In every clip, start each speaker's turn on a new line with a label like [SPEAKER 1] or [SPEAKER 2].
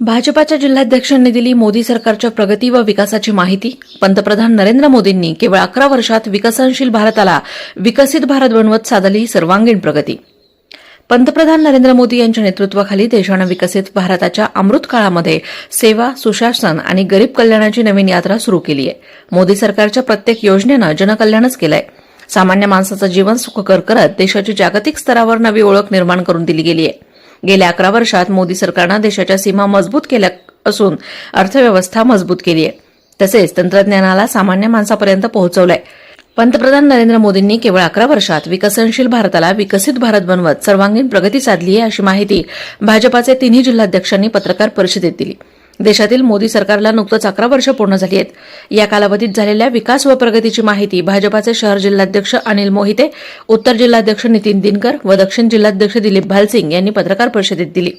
[SPEAKER 1] भाजपाच्या जिल्हाध्यक्षांनी दिली मोदी सरकारच्या प्रगती व विकासाची माहिती. पंतप्रधान नरेंद्र मोदींनी केवळ अकरा वर्षात विकसनशील भारताला विकसित भारत बनवत साधली सर्वांगीण प्रगती. पंतप्रधान नरेंद्र मोदी यांच्या नेतृत्वाखाली देशानं विकसित भारताच्या अमृत काळामध्ये सेवा सुशासन आणि गरीब कल्याणाची नवीन यात्रा सुरू केली आहे. मोदी सरकारच्या प्रत्येक योजनेनं जनकल्याणच केलंय. सामान्य माणसाचं जीवन सुखकर करत देशाची जागतिक स्तरावर नवी ओळख निर्माण करून दिली गेली आहे. गेल्या अकरा वर्षात मोदी सरकारनं देशाच्या सीमा मजबूत केल्या असून अर्थव्यवस्था मजबूत केली आहे. तसेच तंत्रज्ञानाला सामान्य माणसापर्यंत पोहोचवलंय. पंतप्रधान नरेंद्र मोदींनी केवळ अकरा वर्षात विकसनशील भारताला विकसित भारत बनवत सर्वांगीण प्रगती साधली आहे अशी माहिती भाजपाचे तिन्ही जिल्हाध्यक्षांनी पत्रकार परिषदेत दिली. देशातील मोदी सरकारला नुकतंच अकरा वर्ष पूर्ण झाली आहेत. या कालावधीत झालेल्या विकास व प्रगतीची माहिती भाजपाचे शहर जिल्हाध्यक्ष अनिल मोहिते उत्तर जिल्हाध्यक्ष नितीन दिनकर व दक्षिण जिल्हाध्यक्ष दिलीप भालसिंग यांनी पत्रकार परिषदेत दिली.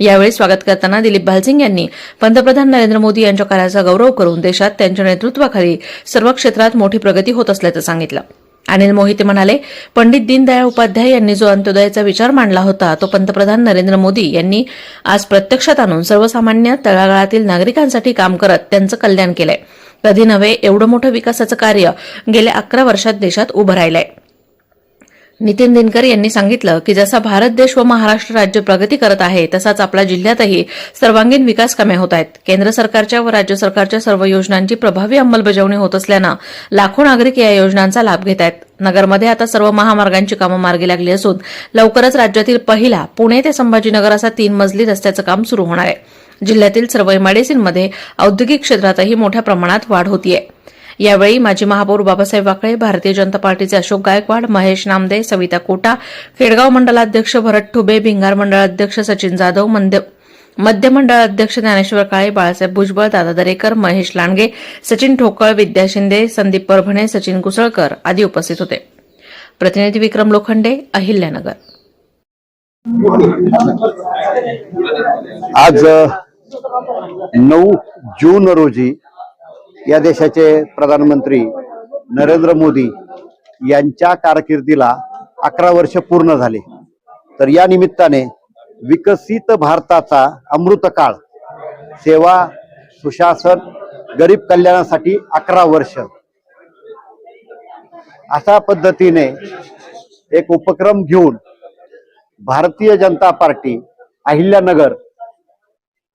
[SPEAKER 1] यावेळी स्वागत करताना दिलीप भालसिंग यांनी पंतप्रधान नरेंद्र मोदी यांच्या कार्याचा गौरव करून देशात त्यांच्या नेतृत्वाखाली सर्व क्षेत्रात मोठी प्रगती होत असल्याचं सांगितलं. अनिल मोहिते म्हणाले पंडित दीनदयाळ उपाध्याय यांनी जो अंत्योदयाचा विचार मांडला होता तो पंतप्रधान नरेंद्र मोदी यांनी आज प्रत्यक्षात आणून सर्वसामान्य तळागाळातील नागरिकांसाठी काम करत त्यांचं कल्याण केलंय. कधी नव्हे एवढं मोठं विकासाचं कार्य गेल्या अकरा वर्षात देशात उभं राहिलंय. नितीन दिनकर यांनी सांगितलं की जसा भारत देश व महाराष्ट्र राज्य प्रगती करत आहे तसाच आपल्या जिल्ह्यातही सर्वांगीण विकास कामे होत आहेत. केंद्र सरकारच्या व राज्य सरकारच्या सर्व योजनांची प्रभावी अंमलबजावणी होत असल्यानं लाखो नागरिक या योजनांचा लाभ घेत आहेत. नगरमध्ये आता सर्व महामार्गांची कामं मार्गी लागली असून लवकरच राज्यातील पहिला पुणे ते संभाजीनगर असा तीन मजली रस्त्याचं काम सुरू होणार आहे. जिल्ह्यातील सर्व एमआयडीसीमध्ये औद्योगिक क्षेत्रातही मोठ्या प्रमाणात वाढ होतीये. यावेळी माजी महापौर बाबासाहेब वाकळे भारतीय जनता पार्टीचे अशोक गायकवाड महेश नामदे सविता कोटा खेडगाव मंडलाध्यक्ष भरत ठुबे भिंगार मंडळाध्यक्ष सचिन जाधव मध्य मंडळ अध्यक्ष ज्ञानेश्वर काळे बाळासाहेब भुजबळ दादा दरेकर महेश लांडगे सचिन ठोकळ विद्या शिंदे संदीप परभणे सचिन कुसळकर आदी उपस्थित होते. प्रतिनिधी विक्रम लोखंडे अहिल्यानगर.
[SPEAKER 2] आज नऊ जून रोजी या देशाचे प्रधानमंत्री नरेंद्र मोदी यांच्या कारकिर्दीला अकरा वर्ष पूर्ण झाले. तर या निमित्ताने विकसित भारताचा अमृतकाळ सेवा सुशासन गरीब कल्याणासाठी अकरा वर्ष. अशा पद्धतीने एक उपक्रम घेऊन भारतीय जनता पार्टी अहिल्यानगर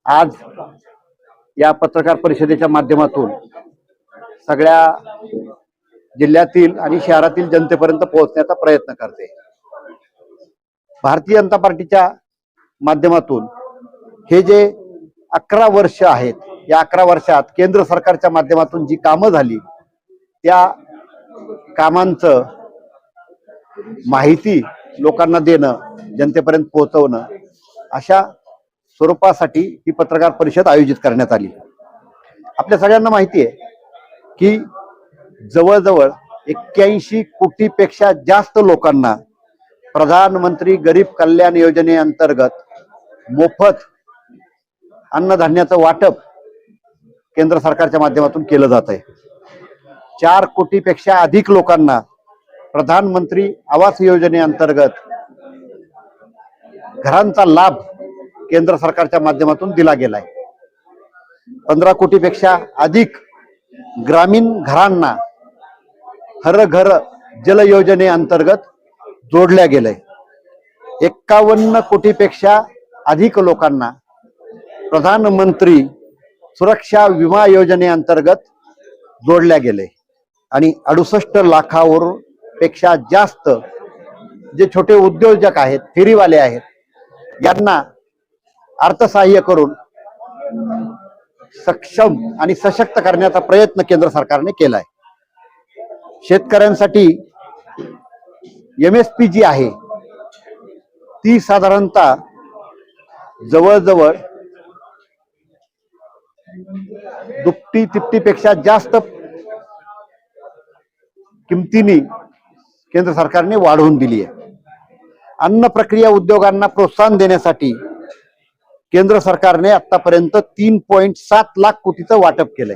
[SPEAKER 2] आज या पत्रकार परिषदेच्या माध्यमातून सगळ्या जिल्ह्यातील आणि शहरातील जनतेपर्यंत पोहोचण्याचा प्रयत्न करते. भारतीय जनता पार्टीच्या माध्यमातून हे जे अकरा वर्ष आहेत या अकरा वर्षात केंद्र सरकारच्या माध्यमातून जी कामं झाली त्या कामांचं माहिती लोकांना देणं जनतेपर्यंत पोहोचवणं अशा स्वरूपासाठी ही पत्रकार परिषद आयोजित करण्यात आली. आपल्या सगळ्यांना माहिती आहे की जवळजवळ एक्क्याऐंशी कोटीपेक्षा जास्त लोकांना प्रधानमंत्री गरीब कल्याण योजनेअंतर्गत मोफत अन्नधान्याचं वाटप केंद्र सरकारच्या माध्यमातून केलं जात आहे. चार कोटीपेक्षा अधिक लोकांना प्रधानमंत्री आवास योजनेअंतर्गत घरांचा लाभ केंद्र सरकारच्या माध्यमातून दिला गेलाय. पंधरा कोटीपेक्षा अधिक ग्रामीण घरांना हर घर जल योजनेअंतर्गत जोडल्या गेलंय. एक्कावन्न कोटीपेक्षा अधिक लोकांना प्रधानमंत्री सुरक्षा विमा योजनेअंतर्गत जोडल्या गेले आणि अडुसष्ट लाखावर पेक्षा जास्त जे छोटे उद्योजक आहेत फेरीवाले आहेत यांना अर्थसहाय्य करून सक्षम आणि सशक्त करण्याचा प्रयत्न केंद्र सरकारने केलाय. शेतकऱ्यांसाठी एम एस पी जी आहे ती साधारणतः जवळजवळ दुपटी तिपटीपेक्षा जास्त किमतीने केंद्र सरकारने वाढवून दिली आहे. अन्न प्रक्रिया उद्योगांना प्रोत्साहन देण्यासाठी केंद्र सरकारने आतापर्यंत तीन पॉईंट सात लाख कोटीचं वाटप केलंय.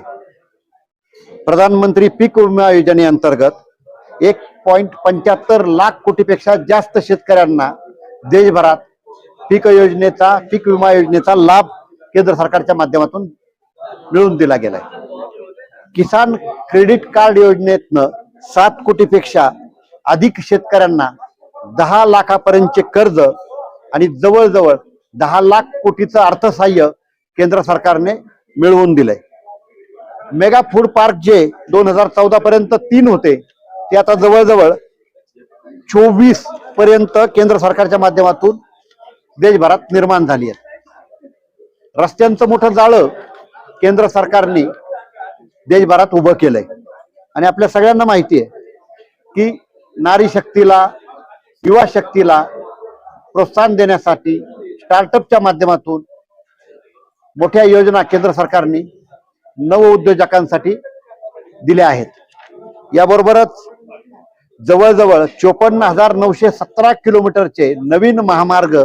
[SPEAKER 2] प्रधानमंत्री पीक विमा योजनेअंतर्गत एक पॉईंट पंच्याहत्तर लाख कोटीपेक्षा जास्त शेतकऱ्यांना देशभरात पीक योजनेचा पीक विमा योजनेचा लाभ केंद्र सरकारच्या माध्यमातून मिळवून दिला गेलाय. किसान क्रेडिट कार्ड योजनेतनं सात कोटीपेक्षा अधिक शेतकऱ्यांना दहा लाखापर्यंतचे कर्ज आणि जवळजवळ दहा लाख कोटीचं अर्थसहाय्य केंद्र सरकारने मिळवून दिलंय. मेगा फूड पार्क जे दोन हजार चौदा पर्यंत तीन होते ते आता जवळजवळ चोवीसपर्यंत केंद्र सरकारच्या माध्यमातून देशभरात निर्माण झाली आहेत. रस्त्यांचं मोठं जाळं केंद्र सरकारने देशभरात उभं केलंय. आणि आपल्या सगळ्यांना माहिती आहे की नारी शक्तीला युवा शक्तीला प्रोत्साहन देण्यासाठी स्टार्टअपच्या माध्यमातून मोठ्या योजना केंद्र सरकारने नव उद्योजकांसाठी दिल्या आहेत. याबरोबरच जवळजवळ चोपन्न हजार नऊशे सतरा किलोमीटरचे नवीन महामार्ग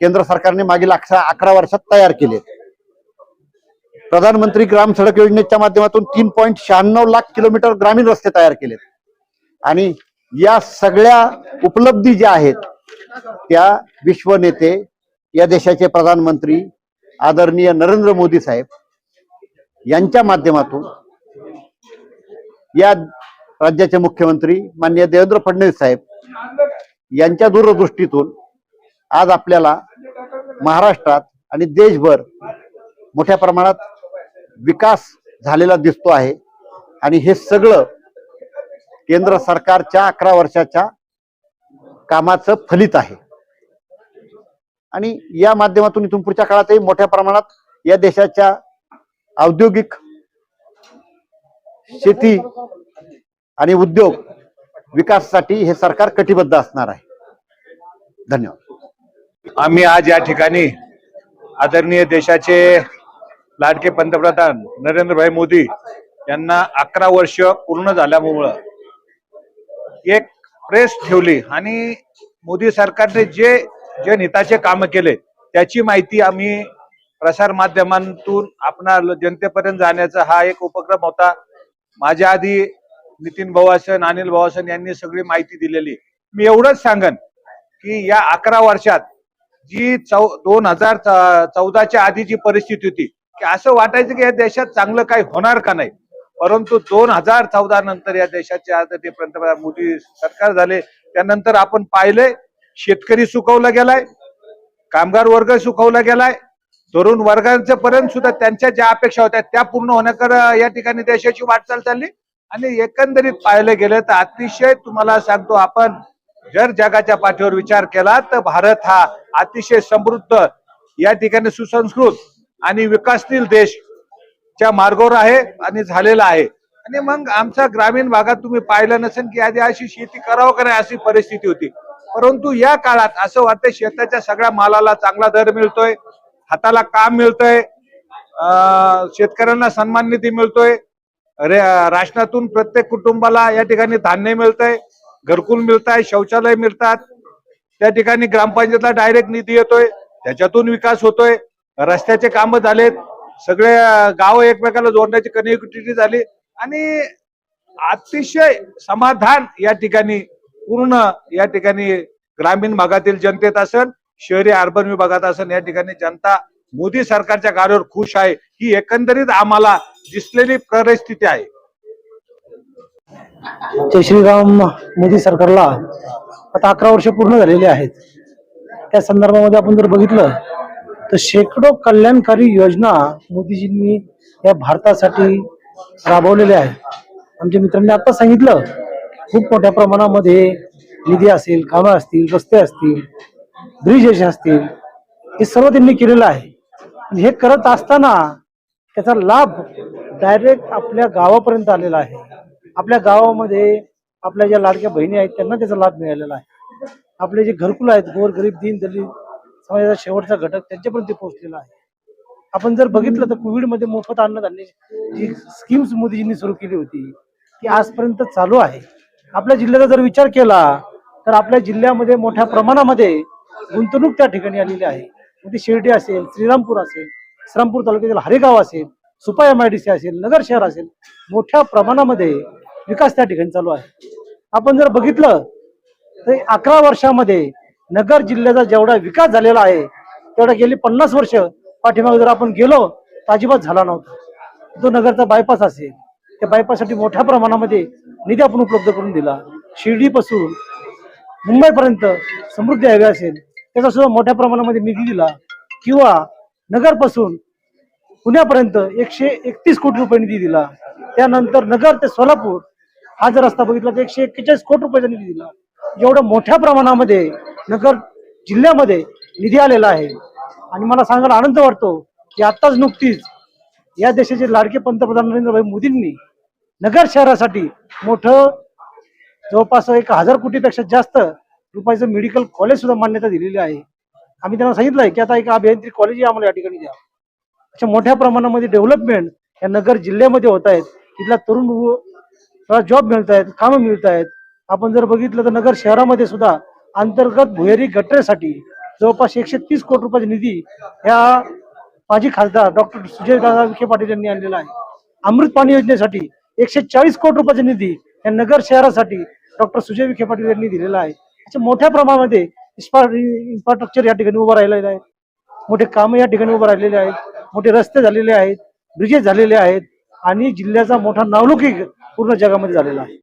[SPEAKER 2] केंद्र सरकारने मागील अकरा अकरा वर्षात तयार केले. प्रधानमंत्री ग्राम सडक योजनेच्या माध्यमातून तीन पॉईंट शहाण्णव लाख किलोमीटर ग्रामीण रस्ते तयार केलेत. आणि या सगळ्या उपलब्धी ज्या आहेत त्या विश्व नेते या देशाचे प्रधानमंत्री आदरणीय नरेंद्र मोदी साहेब यांच्या माध्यमातून या राज्याचे मुख्यमंत्री माननीय देवेंद्र फडणवीस साहेब यांच्या दूरदृष्टीतून आज आपल्याला महाराष्ट्रात आणि देशभर मोठ्या प्रमाणात विकास झालेला दिसतो आहे. आणि हे सगळं केंद्र सरकारच्या अकरा वर्षाच्या कामाचं फलित आहे. आणि या माध्यमातून इथून पुढच्या काळातही मोठ्या प्रमाणात या देशाच्या औद्योगिक शेती आणि उद्योग विकासासाठी हे सरकार कटिबद्ध असणार आहे. धन्यवाद.
[SPEAKER 3] आम्ही आज या ठिकाणी आदरणीय देशाचे लाडके पंतप्रधान नरेंद्रभाई मोदी यांना अकरा वर्ष पूर्ण झाल्यामुळं एक प्रेस ठेवली आणि मोदी सरकारने जे जे जनहिताचे काम केले त्याची माहिती आम्ही प्रसार माध्यमांतून आपणा जनतेपर्यंत जाण्याचा हा एक उपक्रम होता. माझ्या आधी नितीन भवासन अनिल भवासन यांनी सगळी माहिती दिलेली. मी एवढंच सांगन की या अकरा वर्षात जी चौ दोन हजार चौदाच्या आधी जी परिस्थिती होती की असं वाटायचं की या देशात चांगलं काही होणार का नाही? परंतु दोन हजार चौदा नंतर या देशाचे आता ते पंतप्रधान मोदी सरकार झाले त्यानंतर आपण पाहिले शेतकरी सुकवला गेलाय कामगार वर्ग सुकवला गेलाय तरुण वर्गांचं पर्यंत सुद्धा त्यांच्या ज्या अपेक्षा होत्या त्या पूर्ण होण्याकडे या ठिकाणी देशाची वाटचाल चालली. आणि एकंदरीत पाहिलं गेलं तर अतिशय तुम्हाला सांगतो आपण जर जगाच्या पाठीवर विचार केला तर भारत हा अतिशय समृद्ध या ठिकाणी सुसंस्कृत आणि विकासशील देश च्या मार्गावर आहे आणि झालेला आहे. आणि मग आमच्या ग्रामीण भागात तुम्ही पाहिलं नसेल की आधी अशी शेती करावं का नाही अशी परिस्थिती होती. परंतु या काळात असं वाटतं शेताच्या सगळ्या मालाला चांगला दर मिळतोय हाताला काम मिळतंय शेतकऱ्यांना सन्मान निधी मिळतोय रे राशनातून प्रत्येक कुटुंबाला या ठिकाणी धान्य मिळतंय घरकुल मिळत आहे शौचालय मिळतात त्या ठिकाणी ग्रामपंचायतला डायरेक्ट निधी येतोय त्याच्यातून विकास होतोय रस्त्याचे कामं झालेत सगळे गाव एकमेकाला जोडण्याची कनेक्टिव्हिटी झाली आणि अतिशय समाधान या ठिकाणी पूर्ण या ठिकाणी ग्रामीण भागातील जनतेत असेल शहरी अर्बन विभागात असेल या ठिकाणी जनता मोदी सरकारच्या कार्यावर खुश आहे. ही एकंदरीत आम्हाला दिसलेली परिस्थिती आहे.
[SPEAKER 4] जय श्रीराम मोदी सरकारला आता अकरा वर्ष पूर्ण झालेली आहेत. त्या संदर्भामध्ये आपण जर बघितलं तर शेकडो कल्याणकारी योजना मोदीजींनी या भारतासाठी राबवलेल्या आहेत. आमच्या मित्रांनी आता सांगितलं खूप मोठ्या प्रमाणामध्ये निधी असेल कामं असतील रस्ते असतील ब्रिज असतील हे सर्व त्यांनी केलेलं आहे. हे करत असताना त्याचा लाभ डायरेक्ट आपल्या गावापर्यंत आलेला आहे. आपल्या गावामध्ये आपल्या ज्या लाडक्या बहिणी आहेत त्यांना त्याचा लाभ मिळालेला आहे. आपले जे घरकुल आहेत गोर गरीब दीन दलित समाजाचा शेवटचा घटक त्यांच्यापर्यंत पोहोचलेला आहे. आपण जर बघितलं तर कोविडमध्ये मोफत अन्नधान्य जी स्कीम्स मोदीजींनी सुरू केली होती ती आजपर्यंत चालू आहे. आपल्या जिल्ह्याचा जर विचार केला तर आपल्या जिल्ह्यामध्ये मोठ्या प्रमाणामध्ये गुंतवणूक त्या ठिकाणी आलेली आहे. म्हणजे शिर्डी असेल श्रीरामपूर असेल श्रीरामपूर तालुक्यातील हरेगाव असेल Supa M I D C असेल नगर शहर असेल मोठ्या प्रमाणामध्ये विकास त्या ठिकाणी चालू आहे. आपण जर बघितलं तर अकरा वर्षामध्ये नगर जिल्ह्याचा जेवढा विकास झालेला आहे तेवढा गेली पन्नास वर्ष पाठीमागे जर आपण गेलो तर अजिबात झाला नव्हता. जो नगरचा बायपास असेल. त्या बायपाससाठी मोठ्या प्रमाणामध्ये निधी आपण उपलब्ध करून दिला. शिर्डीपासून मुंबईपर्यंत समृद्धी हायवे असेल त्याचा सुद्धा मोठ्या प्रमाणामध्ये निधी दिला. किंवा नगरपासून पुण्यापर्यंत एकशे एकतीस कोटी रुपये निधी दिला. त्यानंतर नगर ते सोलापूर हा जर रस्ता बघितला तर एकशे एक्केचाळीस कोटी रुपयाचा निधी दिला. एवढ्या मोठ्या प्रमाणामध्ये नगर जिल्ह्यामध्ये निधी आलेला आहे. आणि मला सांगायला आनंद वाटतो की आत्ताच नुकतीच या देशाचे लाडके पंतप्रधान नरेंद्रभाई मोदींनी नगर शहरासाठी मोठं जवळपास एक हजार कोटीपेक्षा जास्त रुपयाचं मेडिकल कॉलेज सुद्धा मान्यता दिलेली आहे. आम्ही त्यांना सांगितलंय की आता एक अभियांत्रिकी कॉलेज आम्हाला या ठिकाणी द्या. अशा मोठ्या प्रमाणामध्ये डेव्हलपमेंट या नगर जिल्ह्यामध्ये होत आहेत. तिथल्या तरुण जॉब मिळत आहेत कामं मिळत आहेत. आपण जर बघितलं तर नगर शहरामध्ये सुद्धा अंतर्गत भुयारी गटरेसाठी जवळपास एकशे तीस कोटी रुपयाचा निधी ह्या माजी खासदार डॉक्टर सुजयदादा विखे पाटील यांनी आणलेला आहे. अमृत पाणी योजनेसाठी एकशे चाळीस कोटी रुपयाचा निधी या नगर शहरासाठी डॉक्टर सुजय विखे पाटील यांनी दिलेला आहे. अशा मोठ्या प्रमाणामध्ये इन्फ्रास्ट्रक्चर या ठिकाणी उभं राहिलेलं आहे. मोठे कामं या ठिकाणी उभं राहिलेले आहेत. मोठे रस्ते झालेले आहेत. ब्रिजेस झालेले आहेत. आणि जिल्ह्याचा मोठा नावलौकिक पूर्ण जगामध्ये झालेला आहे.